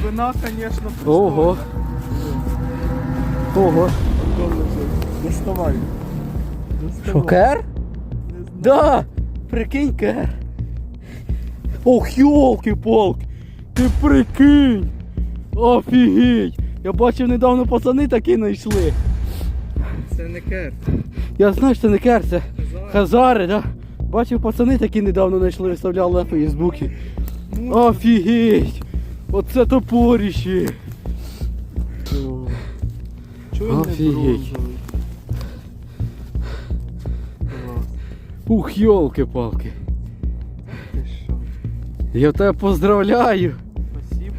Глибина, звісно, Ого. Ого. Доставай. Що, кер? Да! Прикинь, кер. Ох, йолки-палки! Ти прикинь! Офігеть! Я бачив недавно пацани такі знайшли. Це не кер. Я знаю, що це не кер, це хазари, да? Бачив, пацани такі недавно знайшли, виставляли на фейсбуці. Офігеть! Оце топоріші! Чого він не Офігеть. Ух, йолки-палки. Я тебе поздравляю! Спасибо.